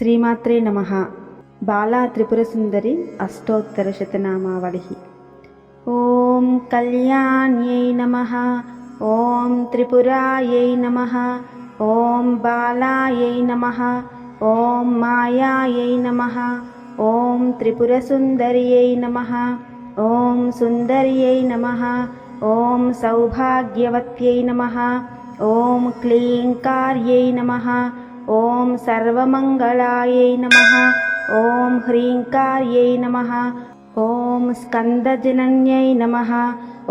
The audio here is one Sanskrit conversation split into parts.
శ్రీమాత్రే నమ. బాలా త్రిపురసుందరి అష్టోత్తరశతనామావళి ఓం కళ్యాణ్యై నమ. ఓం త్రిపురాయై నమ. ఓం బాలాయై నమ. ఓం మాయాయై నమ. ఓం త్రిపురసుందర్యై నమ. ఓం సుందర్యై నమ. ఓం సౌభాగ్యవత్యై నమ. ఓం క్లీంకార్యై నమ. ॐ सर्वमङ्गलायै नमः। ॐ ह्रीङ्कार्यै नमः। ॐ स्कन्दजनन्यै नमः।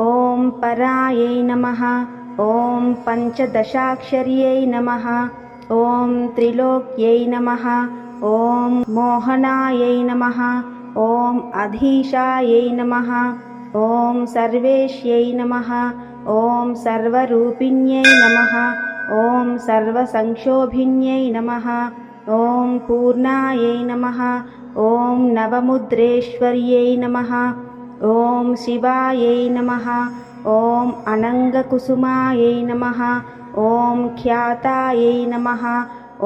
ॐ परायै नमः। ॐ पञ्चदशाक्षर्यै नमः। ॐ त्रिलोक्यै नमः। ॐ मोहनायै नमः। ॐ अधीशायै नमः। ॐ सर्वेश्यै नमः। ॐ सर्वरूपिण्यै नमः। ॐ सर्वसंक्षोभिन्यै नमः। ॐ पूर्णायै नमः। ॐ नवमुद्रेश्वर्यै नमः। ॐ शिवायै नमः। ॐ अनङ्गकुसुमायै नमः। ॐ ख्यातायै नमः।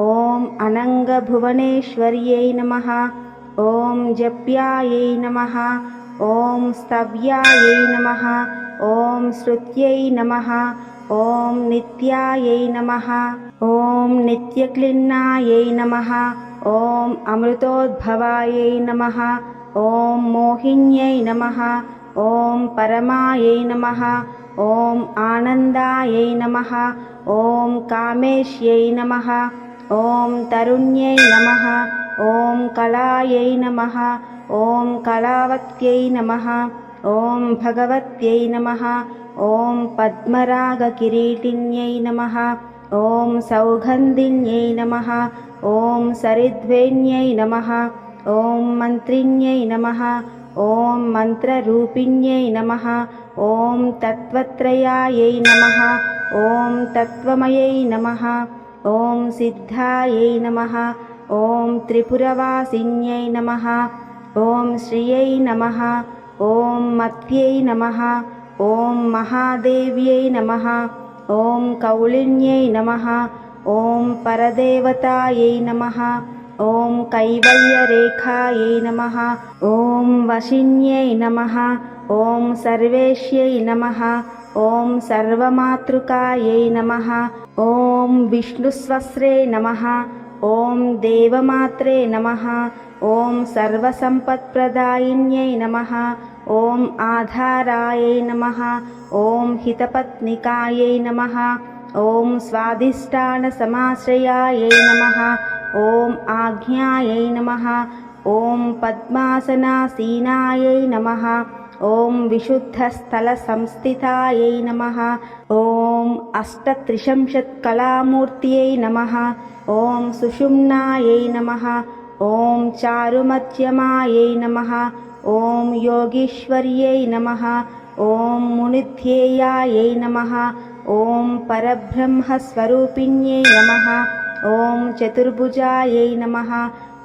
ॐ अनङ्गभुवनेश्वर्यै नमः। ॐ जप्यायै नमः। ॐ स्तव्यायै नमः। ॐ श्रुत्यै नमः। ॐ नित्यायै नमः ॐ नित्यक्लिन्नायै नमः ॐ अमृतोद्भवायै नमः ॐ मोहिन्यै नमः ॐ परमायै नमः ॐ आनन्दायै नमः ॐ कामेश्यै नमः ॐ तरुण्यै नमः ॐ कलायै नमः ॐ कलावत्यै नमः ॐ भगवत्यै नमः ॐ पद्मरागकिरीटिन्यै नमः ॐ सौगन्धिन्यै नमः ॐ सरिध्वेन्यै नमः ॐ मन्त्रिण्यै नमः ॐ मन्त्ररूपिण्यै नमः ॐ तत्त्वत्रयायै नमः ॐ तत्त्वमयै नमः ॐ सिद्धायै नमः ॐ त्रिपुरवासिन्यै नमः ॐ श्रियै नमः ॐ मत्यै नमः ఓం మహాదేవ్యై నమ. ఓం కౌళిణ్యై నమ. ఓం పరదేవతాయై నమ. ఓం కైవల్యరేఖాయై నమ. ఓం వశిన్యై నమ. ఓం సర్వేష్యై నమ. ఓం సర్వమాతృకాయై నమ. ఓం విష్ణుస్వస్రే నమ. ॐ देवमात्रे नमः ॐ सर्वसम्पत्प्रदायिन्यै नमः ॐ आधारायै नमः ॐ हितपत्निकायै नमः ॐ स्वाधिष्ठानसमाश्रयायै नमः ॐ आज्ञायै नमः ॐ पद्मासनासीनायै नमः ॐ विशुद्धस्थलसंस्थितायै नमः ॐ अष्टत्रिशंशत्कलामूर्त्यै नमः ఓం సుషుమ్నాయై నమ ఓం చారుమధ్యమాయై నమ ఓం యోగీశ్వర్యై నమ ఓం మునిధ్యేయాయై నమ ఓం పరబ్రహ్మస్వరూపిణ్యై నమ ఓం చతుర్భుజాయై నమ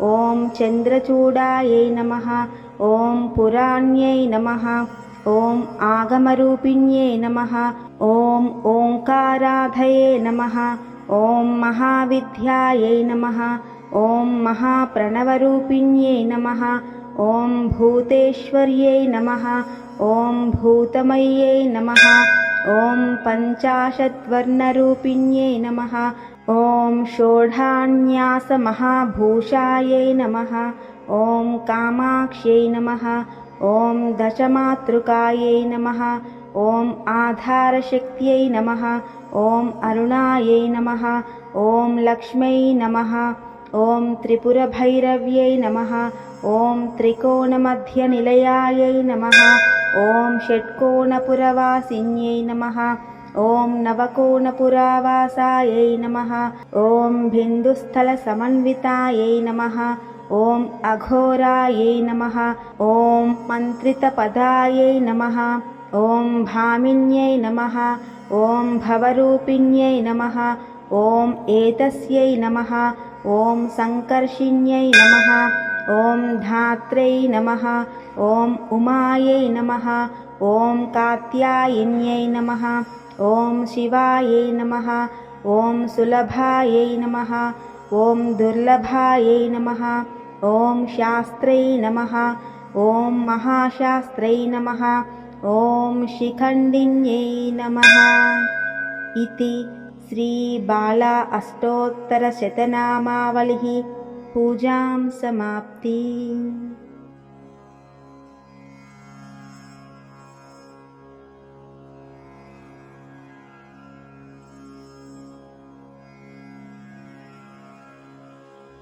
ఓం చంద్రచూడాయై నమ ఓం పురాణ్యై నమ ఓం ఆగమరూపిణ్యై నమ ఓం ఓంకారాధయే నమ ॐ महाविद्यायै नमः ॐ महाप्रणवरूपिण्यै नमः ॐ भूतेश्वर्यै नमः ॐ भूतमय्यै नमः ॐ पञ्चाशद्वर्णरूपिण्यै नमः ॐ षोढान्यासमहाभूषायै नमः ॐ कामाक्ष्यै नमः ॐ दशमातृकायै नमः ఓం ఆధారశక్త్యై నమ ఓం అరుణాయై నమ ఓం లక్ష్మై నమ ఓం త్రిపురభైరవ్యై నమ ఓం త్రికోణమధ్యనిలయాయై నమ ఓం షట్కోణపురవాసిన్యై నమ ఓం నవకోణపురావాసాయై నమ ఓం బిందుస్థలసమన్వితాయై నమ ఓం అఘోరాయై నమ ఓం మంత్రితపదాయై నమ. ఓం భామిన్యై నమ ఓం భవరూపిణ్యై నమ ఓం ఏతస్యై నమ ఓం సంకర్షిణ్యై నమ ఓం ధాత్రై నమ ఓం ఉమాయై నమ ఓం కాత్యాయన్యై నమ ఓం శివాయై నమ ఓం సులభాయై నమ ఓం దుర్లభాయై నమ ఓం శాస్త్రై నమ ఓం మహాశాస్త్రై నమ ॐ शिखण्डिन्यै नमः इति श्रीबाला अष्टोत्तरशतनामावलिः पूजां समाप्ति